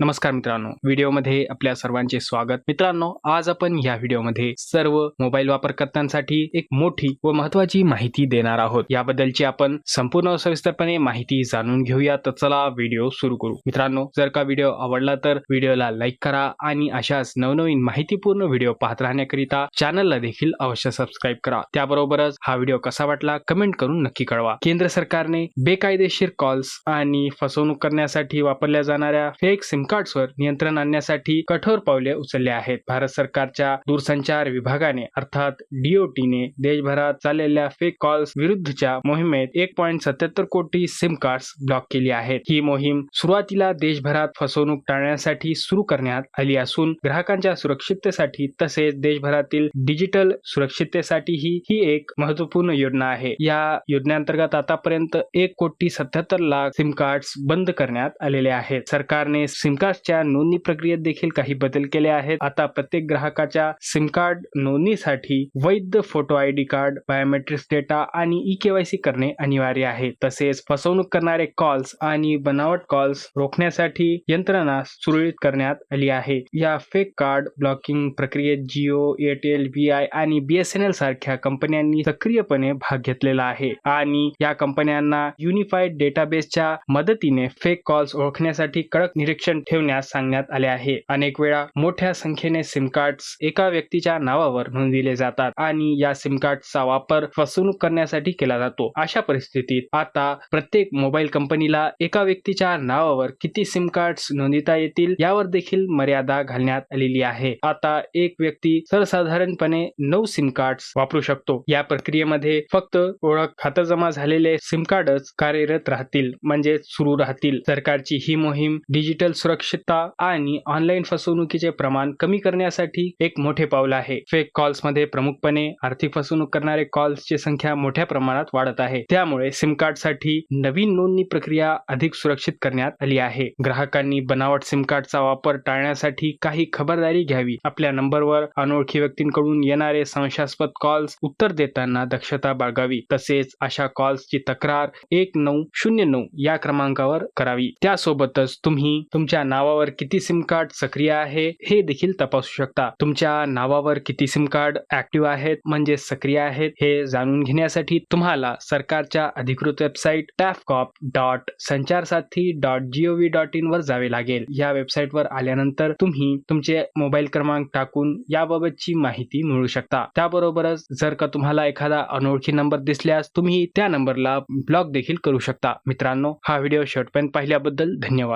नमस्कार मित्रांनो व्हिडिओमध्ये आपल्या सर्वांचे स्वागत. मित्रांनो आज आपण या व्हिडिओमध्ये सर्व मोबाईल वापरकर्त्यांसाठी एक मोठी व महत्वाची माहिती देणार आहोत. याबद्दलची आपण संपूर्ण सविस्तरपणे माहिती जाणून घेऊया. तर चला व्हिडिओ सुरू करू. मित्रांनो जर का व्हिडिओ आवडला तर व्हिडिओला लाईक करा आणि अशाच नवनवीन माहितीपूर्ण व्हिडिओ पाहत राहण्याकरिता चॅनलला देखील अवश्य सबस्क्राईब करा. त्याबरोबरच हा व्हिडिओ कसा वाटला कमेंट करून नक्की कळवा. केंद्र सरकारने बेकायदेशीर कॉल्स आणि फसवणूक करण्यासाठी वापरल्या जाणाऱ्या फेक सिम कार्ड्सवर नियंत्रण आणण्यासाठी कठोर पावले उचलले आहेत. भारत सरकारच्या दूरसंचार विभागाने अर्थात डीओटीने देशभरात चाललेल्या फेक कॉल्स विरुद्धच्या मोहिमेत एक पॉईंट सत्याहत्तर कोटी सिम कार्ड्स ब्लॉक केली आहेत. ही मोहीम सुरुवातीला देशभरात फसवणूक टाळण्यासाठी सुरू करण्यात आली असून ग्राहकांच्या सुरक्षिततेसाठी तसेच देशभरातील डिजिटल सुरक्षिततेसाठीही ही एक महत्त्वपूर्ण योजना आहे. या योजनेअंतर्गत आतापर्यंत एक कोटी सत्याहत्तर लाख सिम कार्ड्स बंद करण्यात आलेले आहेत. सरकारने सिम सिमकार्डच्या नोंदणी प्रक्रियेत देखील काही बदल केले आहेत. आता प्रत्येक ग्राहकाच्या सिम कार्ड नोंदणीसाठी वैध photo I D card biometrics data आणि ई केवायसी करणे अनिवार्य आहे. तसेच फसवणूक करणारे कॉल्स आणि बनावट कॉल्स रोखण्यासाठी यंत्रणा सुरळीत करण्यात आली आहे. या फेक कार्ड ब्लॉकिंग प्रक्रियेत जिओ एअरटेल बी आय आणि बीएसएनएल सारख्या कंपन्यांनी सक्रियपणे भाग घेतलेला आहे. आणि या कंपन्यांना युनिफाईड डेटाबेसच्या मदतीने फेक कॉल्स ओळखण्यासाठी कडक निरीक्षण ठेवण्यास सांगण्यात आले आहे. अनेक वेळा मोठ्या संख्येने सिम कार्ड्स एका व्यक्तीच्या नावावर नोंदविले जातात आणि या सिम कार्डचा वापर फसवणूक करण्यासाठी केला जातो. अशा परिस्थितीत आता प्रत्येक मोबाईल कंपनीला एका व्यक्तीच्या नावावर किती सिम कार्ड्स नोंदविता येतील यावर देखील मर्यादा घालण्यात आलेली आहे. आता एक व्यक्ती सर्वसाधारणपणे नऊ सिम कार्ड्स वापरू शकतो. या प्रक्रियेमध्ये फक्त ओळख खातं जमा झालेले सिम कार्डच कार्यरत राहतील म्हणजे सुरू राहतील. सरकारची ही मोहीम डिजिटल सुरक्षा सुरक्षितता आणि ऑनलाईन फसवणुकीचे प्रमाण कमी करण्यासाठी एक मोठे पाऊल आहे. फेक कॉल्समध्ये प्रमुखपणे आर्थिक फसवणूक करणारे कॉल्सची संख्या मोठ्या प्रमाणात वाढत आहे. त्यामुळे सिम कार्डसाठी नवीन नोंदणी प्रक्रिया अधिक सुरक्षित करण्यात आली आहे. ग्राहकांनी बनावट सिम कार्डचा वापर टाळण्यासाठी काही खबरदारी घ्यावी. आपल्या नंबरवर अनोळखी व्यक्तींकडून येणारे संशयास्पद कॉल्स उत्तर देताना दक्षता बाळगावी. तसेच अशा कॉल्सची तक्रार एक नऊ शून्य नऊ या क्रमांकावर करावी. त्यासोबतच तुम्ही तुमच्या नावावर किती सिम कार्ड सक्रिय आहे हे देखील तपासू शकता. तुमच्या नावावर किती सिम कार्ड ऍक्टिव्ह आहेत म्हणजे सक्रिय आहेत हे जाणून घेण्यासाठी तुम्हाला सरकारच्या अधिकृत website TAFCOP dot Sancharsaathi dot G O V dot in वर जावे लागेल. या वेबसाईटवर आल्यानंतर तुम्ही तुमचे मोबाईल क्रमांक टाकून याबाबतची माहिती मिळू शकता. त्याबरोबरच जर का तुम्हाला एखादा अनोळखी नंबर दिसल्यास तुम्ही त्या नंबरला ब्लॉक देखील करू शकता. मित्रांनो हा व्हिडिओ शेवटपर्यंत पाहिल्याबद्दल धन्यवाद.